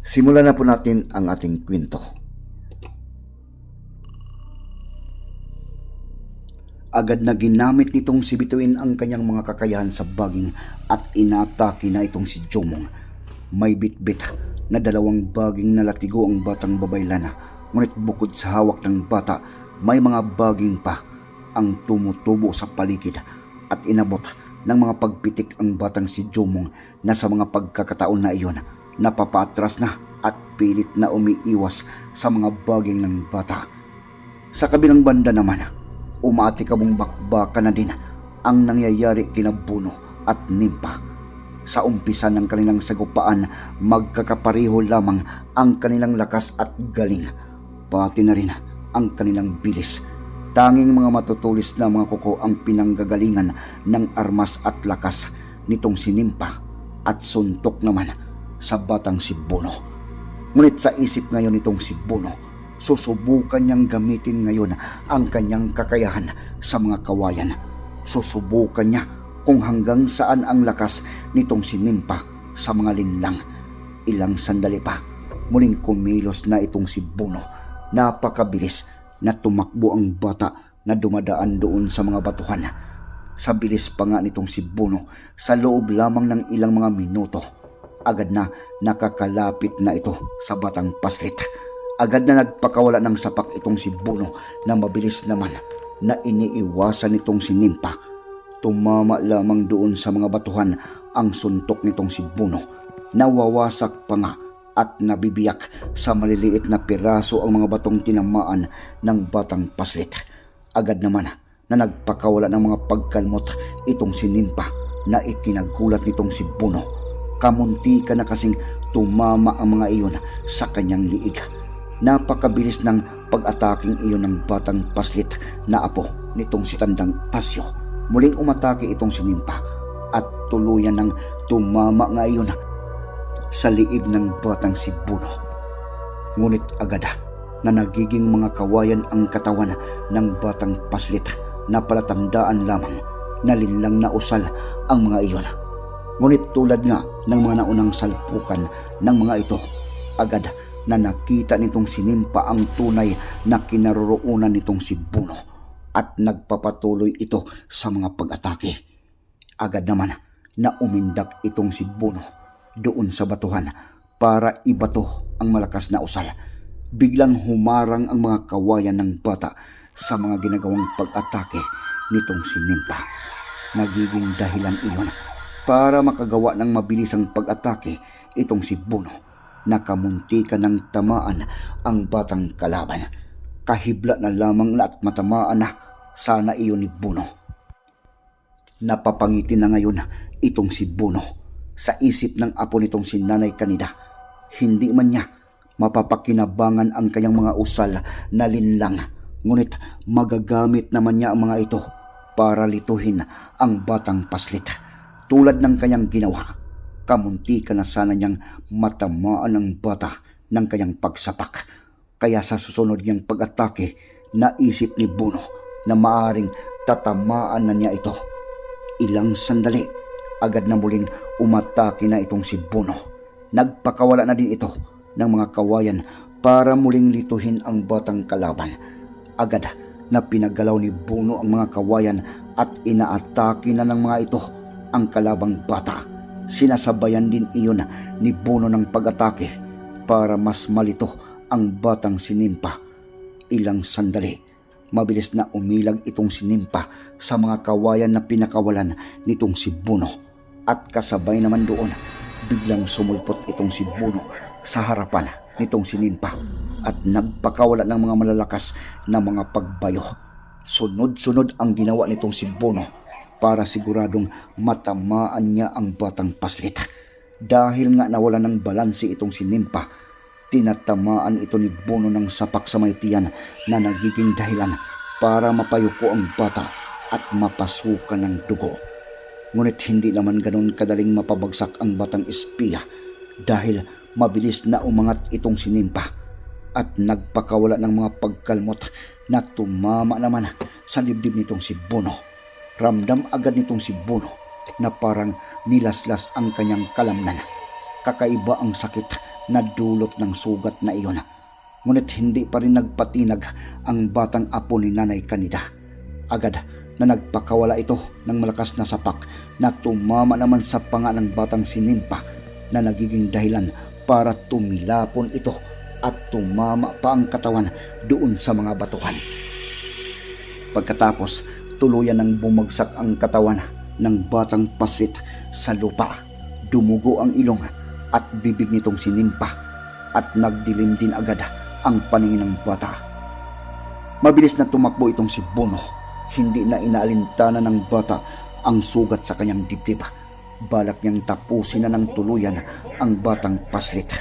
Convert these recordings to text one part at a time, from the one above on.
Simulan na po natin ang ating kwento. Agad na ginamit nitong si Bituin ang kanyang mga kakayahan sa baging at inatake na itong si Jomong. May bitbit na dalawang baging na latigo ang batang babaylana. Ngunit bukod sa hawak ng bata, may mga baging pa ang tumutubo sa paligid at inabot ng mga pagpitik ang batang si Jomong na sa mga pagkakataon na iyon napapatras na at pilit na umiiwas sa mga baging ng bata. Sa kabilang banda naman, umati kabong bakbaka na din ang nangyayari kina Buno at Nimpa. Sa umpisa ng kanilang sagupaan, magkakapareho lamang ang kanilang lakas at galing, pati na rin ang kanilang bilis. Tanging mga matutulis na mga kuko ang pinanggagalingan ng armas at lakas nitong sinimpa at suntok naman sa batang si Bono. Ngunit sa isip ngayon nitong si Bono, susubukan niyang gamitin ngayon ang kanyang kakayahan sa mga kawayan. Susubukan niya kung hanggang saan ang lakas nitong sinimpa sa mga linlang. Ilang sandali pa, muling kumilos na itong si Bono. Napakabilis na tumakbo ang bata na dumadaan doon sa mga batuhan. Sa bilis pa nga nitong si Bono, sa loob lamang ng ilang mga minuto, agad na nakakalapit na ito sa batang paslit. Agad na nagpakawala ng sapak itong si Bono na mabilis naman na iniiwasan nitong si Nimpa. Tumama lamang doon sa mga batuhan ang suntok nitong si Bono. Nawawasak pa nga at nabibiyak sa maliliit na piraso ang mga batong tinamaan ng batang paslit. Agad naman na nagpakawala ng mga pagkalmot itong si Nimpa na ikinagulat nitong si Bono kamunti ka na kasing tumama ang mga iyon sa kanyang liig. Napakabilis ng pag-ataking iyon ng batang paslit na apo nitong si Tandang Tasyo. Muling umatake itong si Nimpa at tuluyan ng tumama nga iyon sa liig ng batang si Buno. Ngunit agad na nagiging mga kawayan ang katawan ng batang paslit na palatandaan lamang na linlang na usal ang mga iyon. Ngunit tulad nga ng mga naunang salpukan ng mga ito, agad na nakita nitong sinimpa ang tunay na kinaroroonan nitong si Buno at nagpapatuloy ito sa mga pag-atake. Agad naman na umindak itong si Buno doon sa batuhan para ibato ang malakas na usal. Biglang humarang ang mga kawayan ng bata sa mga ginagawang pag-atake nitong si Nimpa. Nagiging dahilan iyon para makagawa ng mabilisang pag-atake itong si Buno. Nakamunti ka ng tamaan ang batang kalaban. Kahibla na lamang na at matamaan na sana iyon ni Buno. Napapangiti na ngayon itong si Buno sa isip ng apo nitong si Nanay Kanida. Hindi man niya mapapakinabangan ang kanyang mga usal na linlang. Ngunit magagamit naman niya ang mga ito para lituhin ang batang paslit tulad ng kanyang ginawa. Kamunti ka na sana niyang matamaan ang bata ng kanyang pagsapak. Kaya sa susunod niyang pag-atake, naisip ni Buno na maaring tatamaan na niya ito. Ilang sandali, agad na muling umatake na itong si Buno. Nagpakawala na din ito ng mga kawayan para muling lituhin ang batang kalaban. Agad na pinagalaw ni Buno ang mga kawayan at inaatake na ng mga ito ang kalabang bata. Sinasabayan din iyon ni Bono ng pag-atake para mas malito ang batang sinimpa ilang sandali. Mabilis na umilag itong sinimpa sa mga kawayan na pinakawalan nitong si Buno. At kasabay naman doon, biglang sumulpot itong si Buno sa harapan nitong sinimpa at nagpakawala ng mga malalakas na mga pagbayo. Sunod-sunod ang ginawa nitong si Bono para siguradong matamaan niya ang batang paslit. Dahil nga nawala ng balanse itong si Nimpa, tinatamaan ito ni Bono ng sapak sa may na nagiging dahilan para mapayuko ang bata at mapasukan ng dugo. Ngunit hindi naman ganun kadaling mapabagsak ang batang espiya dahil mabilis na umangat itong sinimpa at nagpakawala ng mga pagkalmot na tumama naman sa dibdib nitong si Bono. Ramdam agad nitong si Bono na parang nilaslas ang kanyang kalamnan. Kakaiba ang sakit na dulot ng sugat na iyon. Ngunit hindi pa rin nagpatinag ang batang apo ni Nanay Kanida. Agad na nagpakawala ito ng malakas na sapak na tumama naman sa panga ng batang sinimpa na nagiging dahilan para tumilapon ito at tumama pa ang katawan doon sa mga batuhan. Pagkatapos, tuluyan ng bumagsak ang katawan ng batang paslit sa lupa. Dumugo ang ilong at bibig nitong sinimpa at nagdilim din agad ang paningin ng bata. Mabilis na tumakbo itong si Bono. Hindi na inaalintana ng bata ang sugat sa kanyang dibdib. Balak niyang tapusin na ng tuluyan ang batang paslit.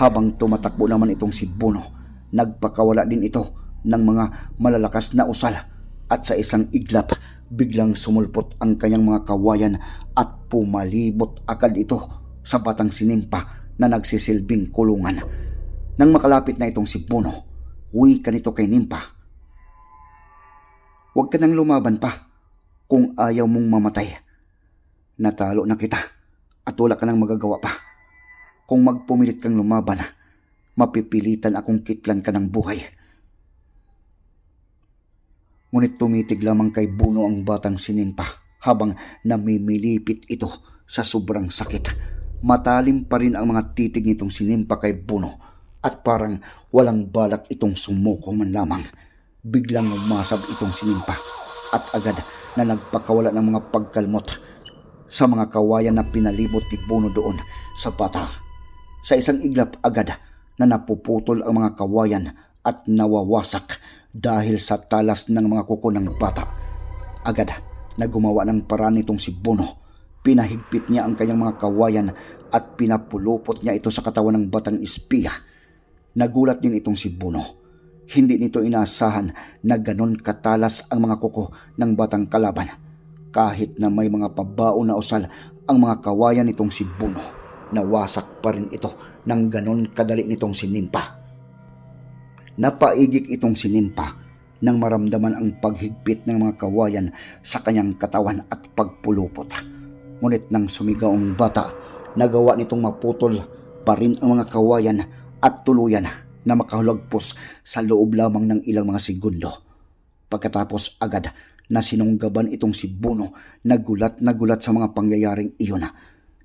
Habang tumatakbo naman itong si Bono, nagpakawala din ito ng mga malalakas na usal at sa isang iglap biglang sumulpot ang kanyang mga kawayan at pumalibot agad ito sa batang sinimpa na nagsisilbing kulungan. Nang makalapit na itong si Bono, huwi ka nito kay Nimpa. Huwag ka nang lumaban pa kung ayaw mong mamatay. Natalo na kita at wala ka nang magagawa pa. Kung magpumilit kang lumaban, mapipilitan akong kitlan ka ng buhay. Ngunit tumitig lamang kay Buno ang batang sinimpa habang namimilipit ito sa sobrang sakit. Matalim pa rin ang mga titig nitong sinimpa kay Buno at parang walang balak itong sumuko man lamang. Biglang umasab itong sinimpa at agad na nagpakawala ng mga pagkalmot sa mga kawayan na pinalibot ni Buno doon sa bata. Sa isang iglap agad na napuputol ang mga kawayan at nawawasak dahil sa talas ng mga kuko ng bata. Agad na gumawa ng paraan nitong si Bono. Pinahigpit niya ang kanyang mga kawayan at pinapulupot niya ito sa katawan ng batang espiya. Nagulat din itong si Bono. Hindi nito inaasahan na ganon katalas ang mga kuko ng batang kalaban. Kahit na may mga pabao na usal ang mga kawayan nitong si Bono, nawasak pa rin ito ng ganon kadali nitong sinimpa. Napaigik itong sinimpa nang maramdaman ang paghigpit ng mga kawayan sa kanyang katawan at pagpulupot. Ngunit nang sumigaw ang bata, nagawa nitong maputol pa rin ang mga kawayan at tuluyan na makahulagpos sa loob lamang ng ilang mga segundo. Pagkatapos agad na sinunggaban itong si Buno, nagulat na gulat sa mga pangyayaring iyon.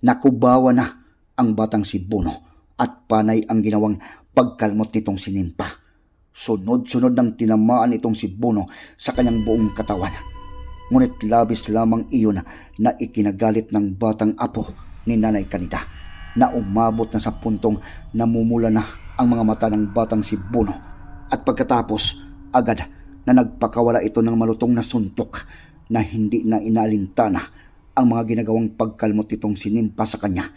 Nakubawa na ang batang si Buno at panay ang ginawang pagkalmot nitong sinimpa. Sunod-sunod ng tinamaan itong si Buno sa kanyang buong katawan. Ngunit labis lamang iyon na ikinagalit ng batang apo ni Nanay Kanida na umabot na sa puntong namumula na ang mga mata ng batang si Buno at pagkatapos agad na nagpakawala ito ng malutong na suntok na hindi na inaalintana ang mga ginagawang pagkalmot nitong sinimpa sa kanya.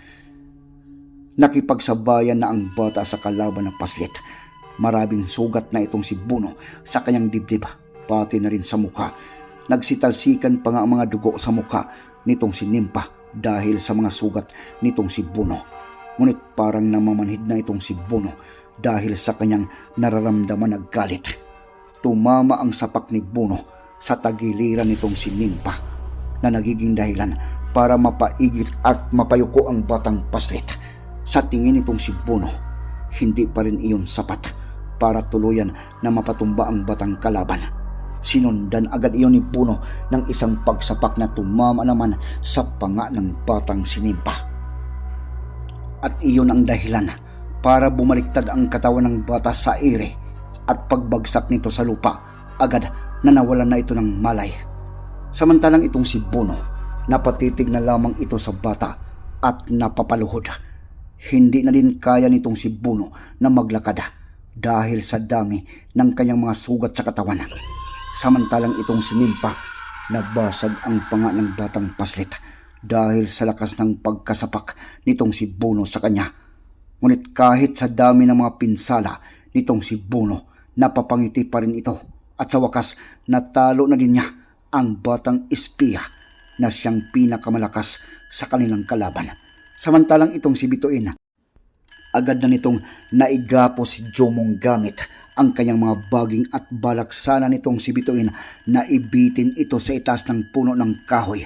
Nakipagsabayan na ang bata sa kalaban ng paslit Maraming sugat na itong si Buno sa kanyang dibdib, pati na rin sa mukha. Nagsitalsikan pa nga ang mga dugo sa mukha nitong si Nimpa dahil sa mga sugat nitong si Buno. Ngunit parang namamanhid na itong si Buno dahil sa kanyang nararamdaman na galit. Tumama ang sapak ni Buno sa tagiliran nitong si Nimpa na nagiging dahilan para mapaigit at mapayuko ang batang paslit. Sa tingin nitong si Buno, hindi pa rin iyon sapat para tuluyan na mapatumba ang batang kalaban. Sinundan agad iyon ni Puno ng isang pagsapak na tumama naman sa panga ng batang sinimpa. At iyon ang dahilan para bumaliktad ang katawan ng bata sa ere at pagbagsak nito sa lupa, agad na nawalan na ito ng malay. Samantalang itong si Bono, napatitig na lamang ito sa bata at napapaluhod. Hindi na din kaya nitong si Bono na maglakad dahil sa dami ng kanyang mga sugat sa katawan. Samantalang itong si Nimpa, nabasag ang panga ng batang paslit dahil sa lakas ng pagkasapak nitong si Bono sa kanya. Ngunit kahit sa dami ng mga pinsala nitong si Bono, napapangiti pa rin ito at sa wakas natalo na din niya ang batang espiya na siyang pinakamalakas sa kanilang kalaban. Samantalang itong si Bituin, agad na nitong naigapo si Jomong gamit ang kanyang mga baging at balak sana nitong si Bituin na ibitin ito sa itaas ng puno ng kahoy.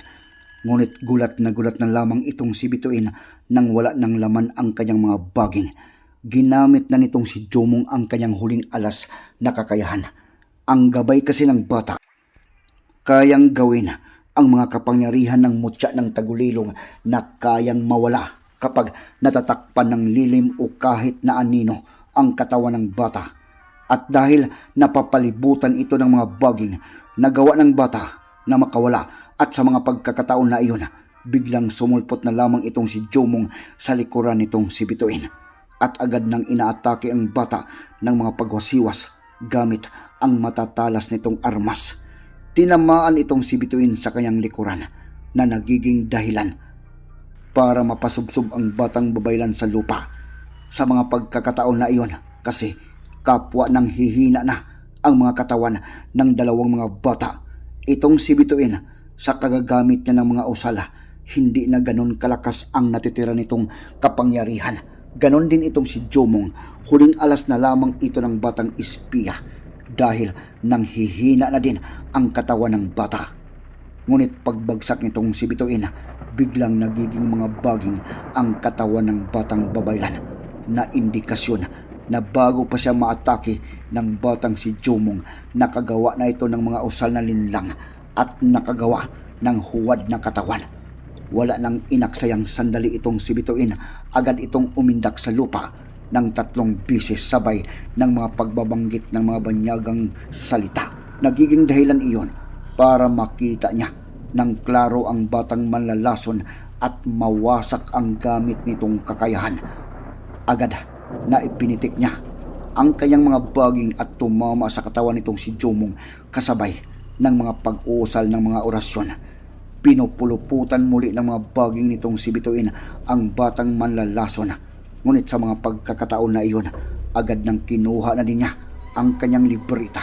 Ngunit gulat na gulat na lamang itong si Bituin nang wala ng laman ang kanyang mga baging. Ginamit na nitong si Jomong ang kanyang huling alas na kakayahan. Ang gabay kasi ng bata kayang gawin ang mga kapangyarihan ng mutya ng tagulilong na kayang mawala kapag natatakpan ng lilim o kahit na anino ang katawan ng bata. At dahil napapalibutan ito ng mga baging nagawa ng bata na makawala at sa mga pagkakataon na iyon, biglang sumulpot na lamang itong si Jomong sa likuran nitong si Bituin. At agad nang inaatake ang bata ng mga pagwasiwas gamit ang matatalas nitong armas. Tinamaan itong si Bituin sa kanyang likuran na nagiging dahilan para mapasubsob ang batang babaylan sa lupa. Sa mga pagkakataon na iyon kasi kapwa nang hihina na ang mga katawan ng dalawang mga bata. Itong si Bituin sa kagagamit niya ng mga usala, hindi na ganon kalakas ang natitira nitong kapangyarihan. Ganon din itong si Jomong, huling alas na lamang ito ng batang espiya dahil nang hihina na din ang katawan ng bata. Ngunit pagbagsak nitong si Bituin, biglang nagiging mga baging ang katawan ng batang babaylan na indikasyon na bago pa siya maatake ng batang si Jomong, nakagawa na ito ng mga usal na linlang at nakagawa ng huwad na katawan. Wala nang inaksayang sandali itong si Bituin, agad itong umindak sa lupa ng tatlong bisis sabay ng mga pagbabanggit ng mga banyagang salita. Nagiging dahilan iyon para makita niya ng klaro ang batang manlalason at mawasak ang gamit nitong kakayahan. Agad na ipinitik niya ang kanyang mga baging at tumama sa katawan nitong si Jomong kasabay ng mga pag-uusal ng mga orasyon. Pinupuluputan muli ng mga baging nitong si Bituin ang batang manlalason. Ngunit sa mga pagkakataon na iyon, agad nang kinuha na din niya ang kanyang libreta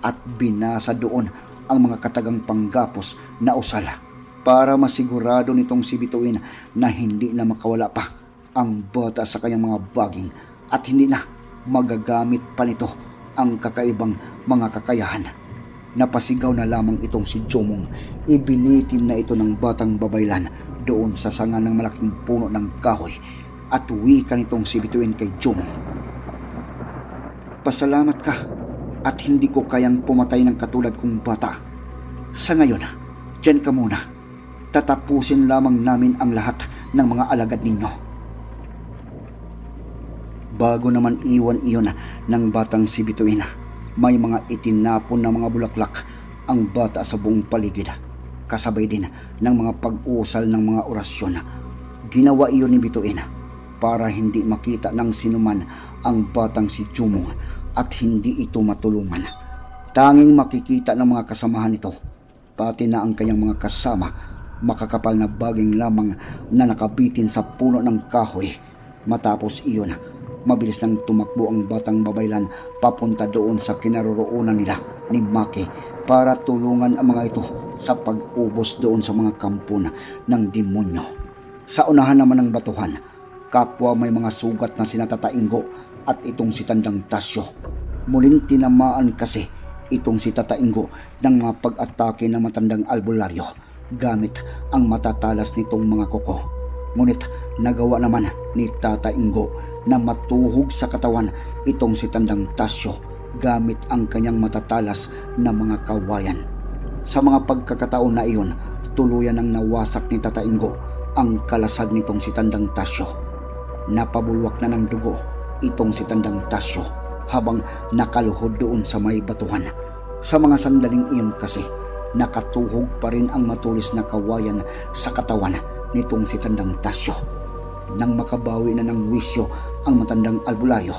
at binasa doon ang mga katagang panggapos na usala para masigurado nitong si Bituin na hindi na makawala pa ang bata sa kanyang mga baging at hindi na magagamit pa nito ang kakaibang mga kakayahan. Napasigaw na lamang itong si Jomong. Ibinitin na ito ng batang babaylan doon sa sanga ng malaking puno ng kahoy at wika nitong si Bituin kay Jomong. Pasalamat ka at hindi ko kayang pumatay ng katulad kong bata. Sa ngayon, dyan ka muna. Tatapusin lamang namin ang lahat ng mga alagad ninyo. Bago naman iwan iyon ng batang si Bituin, may mga itinapon na mga bulaklak ang bata sa buong paligid. Kasabay din ng mga pag-uusal ng mga orasyon. Ginawa iyon ni Bituin para hindi makita ng sinuman ang batang si Jumong at hindi ito matulungan. Tanging makikita ng mga kasamahan nito, pati na ang kanyang mga kasama, makakapal na baging lamang na nakabitin sa puno ng kahoy. Matapos iyon, mabilis nang tumakbo ang batang babaylan papunta doon sa kinaroroonan nila ni Maki para tulungan ang mga ito sa pag-ubos doon sa mga kampon ng demonyo. Sa unahan naman ng batuhan, kapwa may mga sugat na sinatatainggo at itong si Tandang Tasyo. Muling tinamaan kasi itong si Tatainggo ng mga pag-atake ng matandang albularyo gamit ang matatalas nitong mga kuko. Ngunit nagawa naman ni Tata Ingo na matuhog sa katawan itong si Tandang Tasyo gamit ang kanyang matatalas na mga kawayan. Sa mga pagkakataon na iyon, tuluyan ang nawasak ni Tata Ingo ang kalasag nitong si Tandang Tasyo. Napabulwak na ng dugo itong si Tandang Tasyo habang nakaluhod doon sa may batuhan. Sa mga sandaling iyon kasi, nakatuhog pa rin ang matulis na kawayan sa katawan nitong si Tandang Tasyo. Nang makabawi na ng wisyo ang matandang albularyo,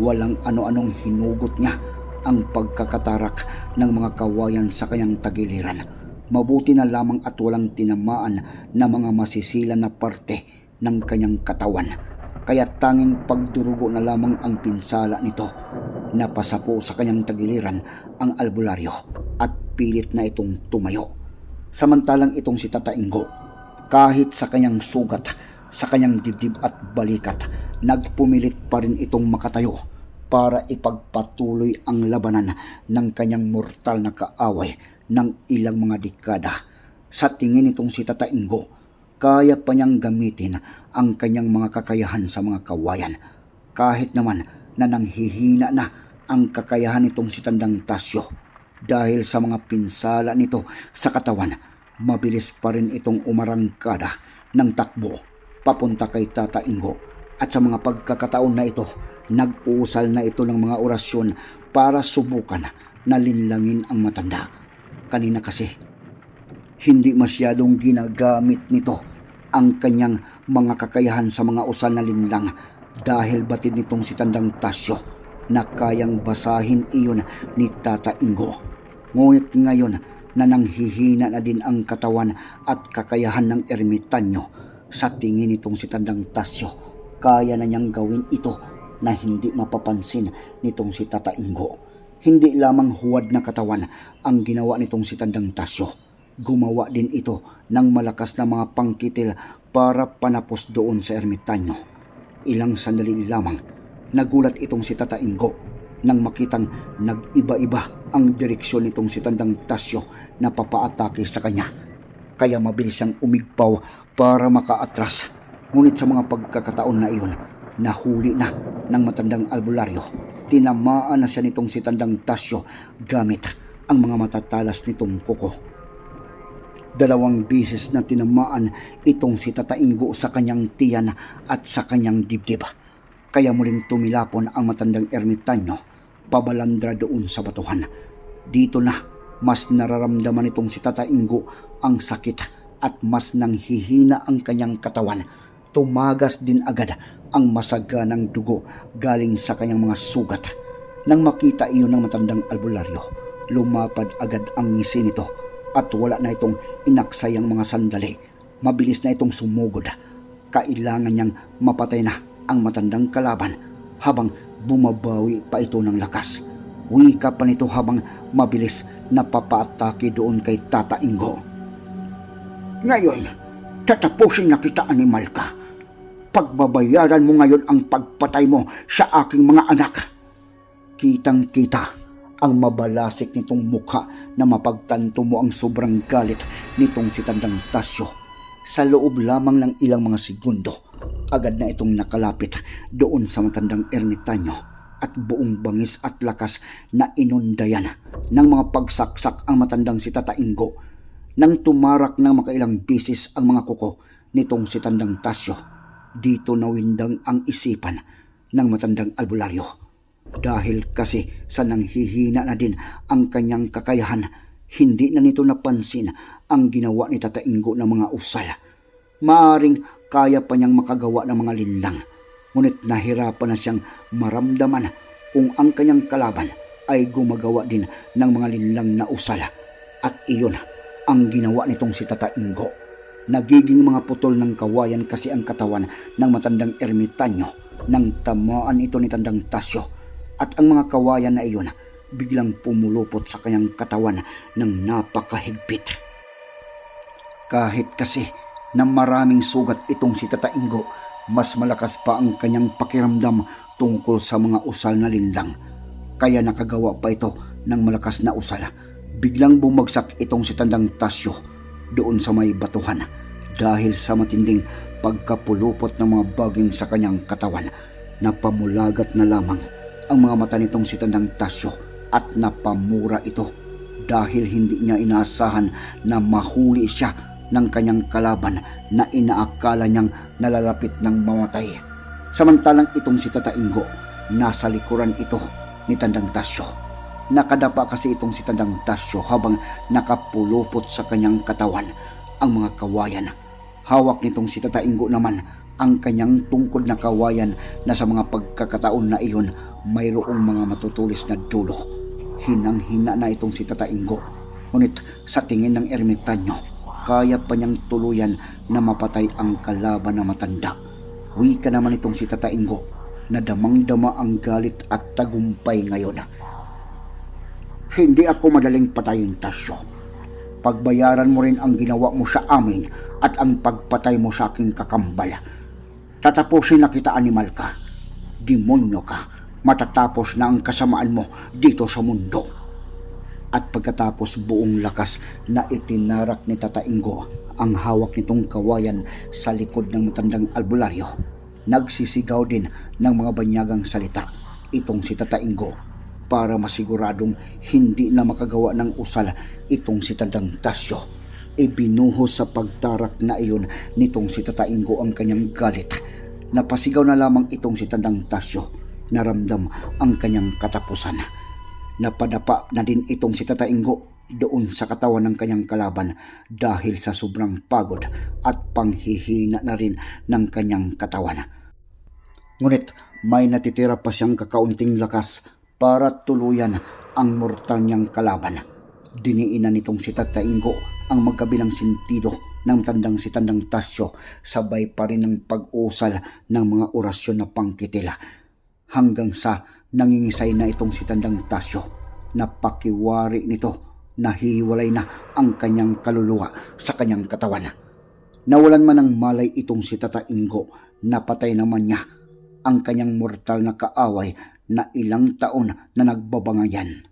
walang ano-anong hinugot niya ang pagkakatarak ng mga kawayan sa kanyang tagiliran. Mabuti na lamang at walang tinamaan na mga masisilan na parte ng kanyang katawan. Kaya tanging pagdurugo na lamang ang pinsala nito. Napasapo sa kanyang tagiliran ang albularyo at pilit na itong tumayo. Samantalang itong si Tata Ingo, kahit sa kanyang sugat, sa kanyang dibdib at balikat, nagpumilit pa rin itong makatayo para ipagpatuloy ang labanan ng kanyang mortal na kaaway ng ilang mga dekada. Sa tingin nitong si Tata Ingo, kaya pa niyang gamitin ang kanyang mga kakayahan sa mga kawayan. Kahit naman na nanghihina na ang kakayahan nitong si Tandang Tasyo. Dahil sa mga pinsala nito sa katawan, mabilis pa rin itong umarangkada ng takbo papunta kay Tata Ingo. At sa mga pagkakataon na ito, nag-uusal na ito ng mga orasyon para subukan na linlangin ang matanda. Kanina kasi, hindi masyadong ginagamit nito ang kanyang mga kakayahan sa mga usal na linlang dahil batid nitong si Tandang Tasyo na kayang basahin iyon ni Tata Ingo. Ngunit ngayon na nanghihina na din ang katawan at kakayahan ng ermitanyo sa tingin nitong si Tandang Tasyo, kaya na niyang gawin ito na hindi mapapansin nitong si Tata Ingo. Hindi lamang huwad na katawan ang ginawa nitong si Tandang Tasyo. Gumawa din ito ng malakas na mga pangkitil para panapos doon sa ermitanyo. Ilang sandali lamang, nagulat itong si Tata Ingo nang makitang nag-iba-iba ang direksyon nitong si Tandang Tasyo na papaatake sa kanya. Kaya mabilis siyang umigpaw para makaatras. Ngunit sa mga pagkakataon na iyon, nahuli na ng matandang albularyo. Tinamaan na siya nitong si Tandang Tasyo gamit ang mga matatalas nitong kuko. Dalawang bisis na tinamaan itong si Tataingo sa kanyang tiyan at sa kanyang dibdib. Kaya muling tumilapon ang matandang ermitanyo pabalandra doon sa batuhan. Dito na mas nararamdaman itong si Tataingo ang sakit at mas nanghihina ang kanyang katawan. Tumagas din agad ang masaganang dugo galing sa kanyang mga sugat. Nang makita iyon ng matandang albularyo, lumapad agad ang ngisi nito at wala na itong inaksay ang mga sandali. Mabilis na itong sumugod. Kailangan niyang mapatay na ang matandang kalaban habang bumabawi pa ito ng lakas. Wika pa nito habang mabilis na papaatake doon kay Tata Ingo. Ngayon, tatapusin na kita animal ka. Pagbabayaran mo ngayon ang pagpatay mo sa aking mga anak. Kitang kita ang mabalasik nitong mukha na mapagtanto mo ang sobrang galit nitong si Tandang Tasyo. Sa loob lamang ng ilang mga segundo, agad na itong nakalapit doon sa matandang ermitanyo at buong bangis at lakas na inundayan ng mga pagsaksak ang matandang si Tata Ingo nang tumarak ng makailang bisis ang mga kuko nitong si Tandang Tasyo. Dito nawindang ang isipan ng matandang albularyo dahil kasi sa nanghihina na din ang kanyang kakayahan, hindi na nito napansin ang ginawa ni Tata Ingo ng mga usal. Maaring kaya pa niyang makagawa ng mga linlang, ngunit nahirapan na siyang maramdaman kung ang kanyang kalaban ay gumagawa din ng mga linlang na usal. At iyon ang ginawa nitong si Tata Ingo. Nagiging mga putol ng kawayan kasi ang katawan ng matandang ermitanyo nang tamaan ito ni Tandang Tasyo at ang mga kawayan na iyon biglang pumulupot sa kanyang katawan ng napakahigpit. Kahit kasi na maraming sugat itong si Tata Ingo, mas malakas pa ang kanyang pakiramdam tungkol sa mga usal na lindang. Kaya nakagawa pa ito ng malakas na usal. Biglang bumagsak itong si Tandang Tasyo doon sa may batuhan dahil sa matinding pagkapulupot ng mga baging sa kanyang katawan na pamulagat na lamang ang mga mata nitong si Tandang Tasyo at napamura ito dahil hindi niya inaasahan na mahuli siya ng kanyang kalaban na inaakala niyang nalalapit ng mamatay. Samantalang itong si Tata Ingo, nasa likuran ito ni Tandang Tasyo. Nakadapa kasi itong si Tandang Tasyo habang nakapulupot sa kanyang katawan ang mga kawayan. Hawak nitong si Tata Ingo naman ang kanyang tungkod na kawayan na sa mga pagkakataon na iyon mayroong mga matutulis na dulo. Hinang-hina na itong si Tata Ingo. Ngunit sa tingin ng ermitanyo, kaya pa niyang tuluyan na mapatay ang kalaban na matanda. Wika naman itong si Tata Ingo na damang-dama ang galit at tagumpay ngayon. Hindi ako madaling patayin, Tasyo. Pagbayaran mo rin ang ginawa mo sa amin at ang pagpatay mo sa aking kakambal. Tatapusin na kita, animal ka. Demonyo ka. Matatapos na ang kasamaan mo dito sa mundo. At pagkatapos buong lakas na itinarak ni Tata Ingo ang hawak nitong kawayan sa likod ng matandang albularyo, nagsisigaw din ng mga banyagang salita itong si Tata Ingo para masiguradong hindi na makagawa ng usal itong si Tandang Tasyo. Ibinuhos sa pagtarak na iyon nitong si Tata Ingo ang kanyang galit. Napasigaw na lamang itong si Tandang Tasyo. Naramdam ang kanyang katapusan. Napadapa na din itong si Tata Ingo doon sa katawan ng kanyang kalaban dahil sa sobrang pagod at panghihina na rin ng kanyang katawan. Ngunit may natitira pa siyang kakaunting lakas para tuluyan ang mortal niyang kalaban. Diniinan nitong si Tata Ingo ang magkabilang sentido ng tandang si Tandang Tasyo sabay pa rin ng pag-usal ng mga orasyon na pangkitila hanggang sa nangingisay na itong si Tandang Tasyo na pakiwari nito nahihiwalay na ang kanyang kaluluwa sa kanyang katawan. Nawalan man ng malay itong si Tata Ingo, napatay naman niya ang kanyang mortal na kaaway na ilang taon na nagbabangayan.